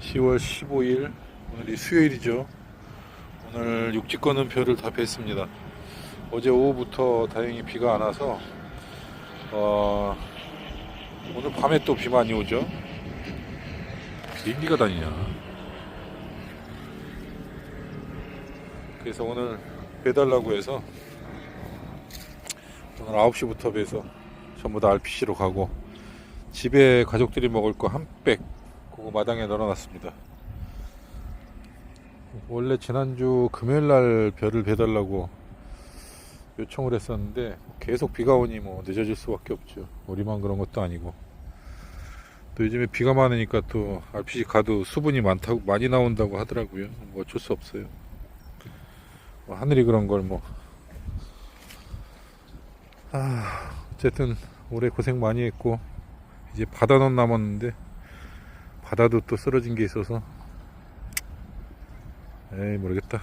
10월 15일 오늘이 수요일이죠. 오늘 육지 꺼는 표를 다 뺐습니다. 어제 오후부터 다행히 비가 안 와서 어, 오늘 밤에 또 비 많이 오죠. 비행기가 다니냐. 그래서 오늘 빼달라고 해서 오늘 9시부터 배서 전부 다 RPC로 가고 집에 가족들이 먹을 거 한 백 그거 마당에 널어놨습니다. 원래 지난주 금요일 날 별을 배달라고 요청을 했었는데 계속 비가 오니 뭐 늦어질 수밖에 없죠. 우리만 그런 것도 아니고 또 요즘에 비가 많으니까 또 RPC 가도 수분이 많다고 많이 나온다고 하더라고요. 뭐 어쩔 수 없어요. 뭐 하늘이 그런 걸 뭐. 아, 어쨌든 올해 고생 많이 했고 이제 바다는 남았는데 바다도 또 쓰러진 게 있어서. 에이 모르겠다